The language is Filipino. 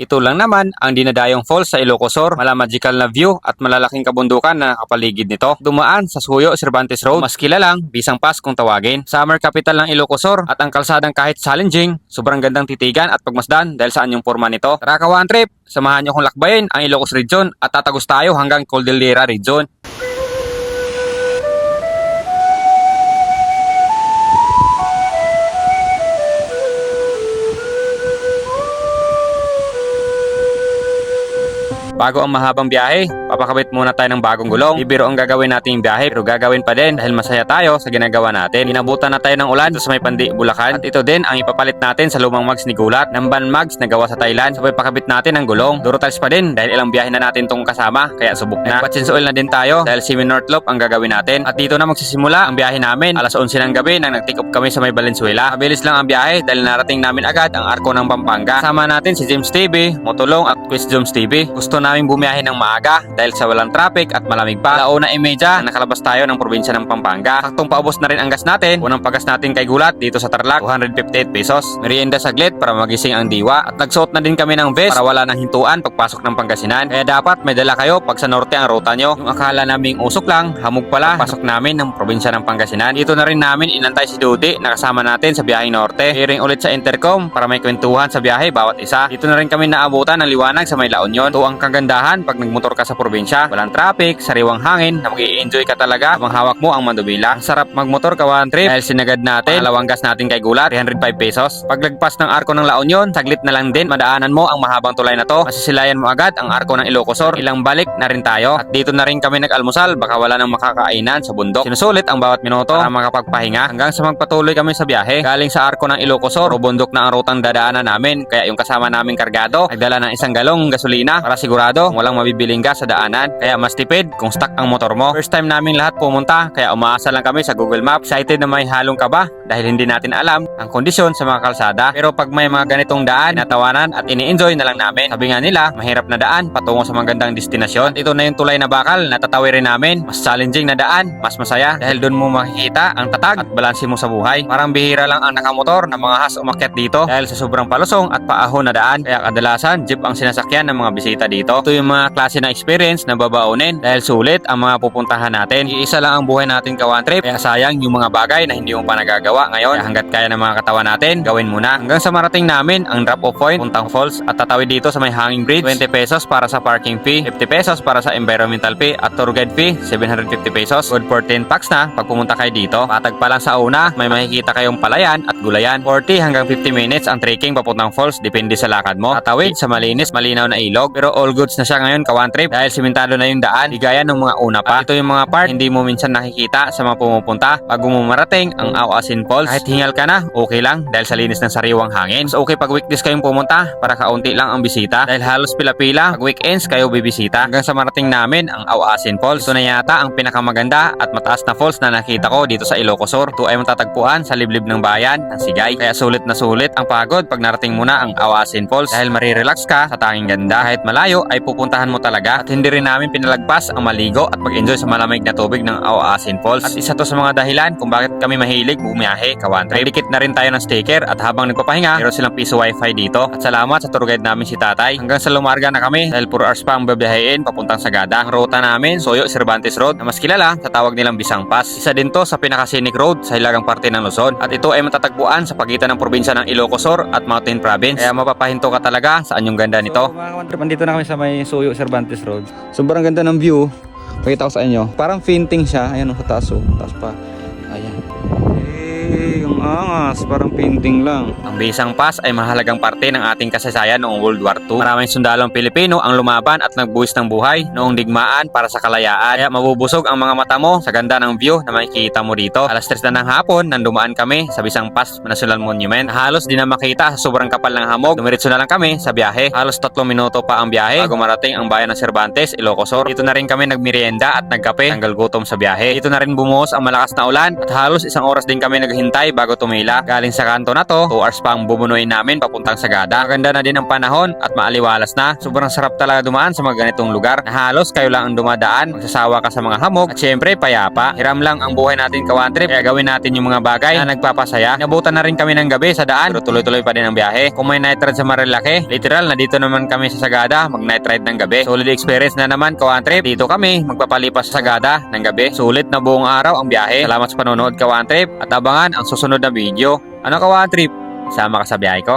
Ito lang naman ang dinadayong falls sa Ilocosur. Mala magical na view at malalaking kabundukan na nakapaligid nito. Dumaan sa Suyo Cervantes Road, mas kilalang Bisang Pass kung tawagin. Summer capital ng Ilocosur at ang kalsadang kahit challenging, sobrang gandang titigan at pagmasdan dahil sa anyong forma nito. Tara ka trip, samahan niyo kong lakbayin ang Ilocos Region at tatagos tayo hanggang Cordillera Region. Bago ang mahabang biyahe, papakabit muna tayo ng bagong gulong. Ibiro ang gagawin nating biyahe pero gagawin pa din dahil masaya tayo sa ginagawa natin. Inabutan na tayo ng ulan sa may pandi Bulacan at ito din ang ipapalit natin sa lumang mags ni Gulat ng ban mags na gawa sa Thailand. Sabay pakabit natin ang gulong. Duro pa din dahil ilang biyahe na natin tong kasama kaya subok na. Nagpatsinsa oil na din tayo dahil Simi Northlope ang gagawin natin. At dito na magsisimula ang biyahe namin. Alas 11 ng gabi nang nagtikop kami sa may Valenzuela. Mabilis lang ang biyahe dahil narating namin agad ang arko ng Pampanga. Sama natin si James TV, Motulong at Quiz Jones TV. Gusto namin bumiyahe ng maaga dahil sa walang traffic at malamig pa. Launa imedya, nakalabas tayo ng probinsya ng Pampanga. Saktong paubos na rin ang gas natin. Unang pagas natin kay Gulat dito sa Tarlac, 258 pesos. Merienda saglit para magising ang diwa. At nagsuot na din kami ng vest para wala ng hintuan pagpasok ng Pangasinan. Kaya dapat may dala kayo pag sa norte ang ruta nyo. Yung akala naming usok lang, hamog pala. Pasok namin ng probinsya ng Pangasinan. Dito na rin namin inantay si Dudy na kasama natin sa biyaheng norte. Hearing ulit sa intercom para may kwentuhan sa biyahe bawat isa. Dito na rin kami naabutan ng liwanag sa may La Union. Ito ang kagandahan pag nagmotor ka sa probinsya. Walang traffic, sariwang hangin, na mag enjoy ka talaga habang hawak mo ang mandubila. Ang sarap magmotor ka one trip dahil sinagad natin. Dalawang gas natin kay Gulat, 305 pesos. Paglagpas ng arko ng La Union, saglit na lang din madaanan mo ang mahabang tulay na to. Masisilayan mo agad ang arko ng Ilocosur. Ilang balik na rin tayo. At dito na rin kami nag-almusal, baka wala nang makakainan sa bundok. Sinusulit ang bawat minuto para makapagpahinga hanggang sa magpatuloy kami sa biyahe. Galing sa arko ng Ilocosur, o bundok na ang rutang dadaanan namin. Kaya yung kasama naming kargado, nagdala ng isang galong gasolina para sigurado walang mabibiling gas sa daanan. Kaya mas tipid kung stuck ang motor mo. First time namin lahat pumunta, kaya umaasa lang kami sa Google Maps. Excited na may halong kaba dahil hindi natin alam ang kondisyon sa mga kalsada. Pero pag may mga ganitong daan, natawanan at ini-enjoy na lang namin. Sabi nga nila, mahirap na daan patungo sa magandang destinasyon. At ito na yung tulay na bakal na tatawirin namin. Mas challenging na daan, mas masaya dahil doon mo makikita ang tatag at balanse mo sa buhay. Parang bihira lang ang nakamotor na mga has umakyat dito dahil sa sobrang palusong at paahon na daan. Kaya kadalasan, jeep ang sinasakyan ng mga bisita dito. Ito yung mga klase na experience na babaunin dahil sulit ang mga pupuntahan natin. Iisa lang ang buhay natin kawan trip kaya sayang yung mga bagay na hindi mo pa nagagawa ngayon. Kaya hanggat kaya ng mga katawan natin, gawin muna. Hanggang sa marating namin ang drop off point, Puntang Falls at tatawid dito sa may hanging bridge. 20 pesos para sa parking fee, 50 pesos para sa environmental fee at tour guide fee, 750 pesos. Good for 10 packs na pag pumunta kayo dito. Patag pa lang sa una, may makikita kayong palayan at gulayan. 40 hanggang 50 minutes ang trekking papuntang falls depende sa lakad mo. Tatawid sa malinis, malinaw na ilog. Pero all goods na siya ngayon kawan trip dahil simentado na yung daan. Di gaya ng mga una pa. At ito yung mga part hindi mo minsan nakikita sa mga pumupunta. Bago mo marating ang Awasin Falls, kahit hingal ka na, okay lang dahil sa linis ng sariwang hangin. So okay pag weekdays kayong pumunta para kaunti lang ang bisita dahil halos pila-pila pag weekends kayo bibisita hanggang sa marating namin ang Awasin Falls. Ito na yata ang pinakamaganda at mataas na falls na nakita ko dito sa Ilocosur. Ito ay matatagpuan sa liblib ng bayan ng Sigay. Kaya sulit na sulit ang pagod pag narating mo na ang Awasin Falls dahil marirelax ka sa tanging ganda. Kahit malayo ay pupuntahan mo talaga at hindi rin namin pinalagpas ang maligo at mag-enjoy sa malamig na tubig ng Awasin Falls. At isa to sa mga dahilan kung bakit kami mahilig bumiyahe kawan trip. Dikit na rin tayo ng sticker at habang nagpapahinga, meron silang piso wifi dito. At salamat sa tour guide namin si Tatay. Hanggang sa lumarga na kami dahil 4 hours pa ang babiyahin papuntang Sagada. Ang ruta namin, Soyo Cervantes Road na mas kilala sa tawag nilang Bisang Pass. Isa din to sa pinaka-scenic road sa hilagang parte ng Luzon. At ito ay matatagpuan sa pagitan ng probinsya ng Ilocosur at Mountain Province. Kaya mapapahinto ka talaga sa anyong ganda nito. So, mga kawantrip, andito na kami sa may Suyo Cervantes Road. Sobrang ganda ng view. Pakita ko sa inyo. Parang fainting siya. Ayan, oh, sa taas. Oh. Taas pa. Ayan. Ang angas. Parang painting lang. Ang Bisang Pass ay mahalagang parte ng ating kasaysayan noong World War II. Maraming sundalong Pilipino ang lumaban at nagbuwis ng buhay noong digmaan para sa kalayaan. Kaya mabubusog ang mga mata mo sa ganda ng view na makikita mo dito. Alas 3 na ng hapon, nang dumaan kami sa Bisang Pass National Monument. Halos di na makita sa sobrang kapal ng hamog. Dumiretso na lang kami sa biyahe. Halos 3 minuto pa ang biyahe bago marating ang bayan ng Cervantes, Ilocosur. Dito na rin kami nagmerienda at nagkape, tanggal gutom sa biyahe. Dito na rin bumuhos ang malakas na ulan at halos isang oras din kami naghintay bago bago tumila. Galing sa kanto na to, 2 hours pa ang namin papuntang Sagada. Maganda na din ang panahon at maaliwalas na. Sobrang sarap talaga dumaan sa mga ganitong lugar na halos kayo lang ang dumadaan. Magsasawa ka sa mga hamog at syempre payapa. Hiram lang ang buhay natin kawan trip kaya gawin natin yung mga bagay na nagpapasaya. Nabutan na rin kami ng gabi sa daan pero tuloy-tuloy pa din ang biyahe. Kung may night ride sa Marilake, literal na dito naman kami sa Sagada mag night ride ng gabi. Solid experience na naman kawan trip. Dito kami magpapalipas sa Sagada ng gabi. Sulit na buong araw ang biyahe. Salamat sa panonood kawan trip at abangan ang susunod na video. Ano kawan trip? Sama ka sa biyahe ko?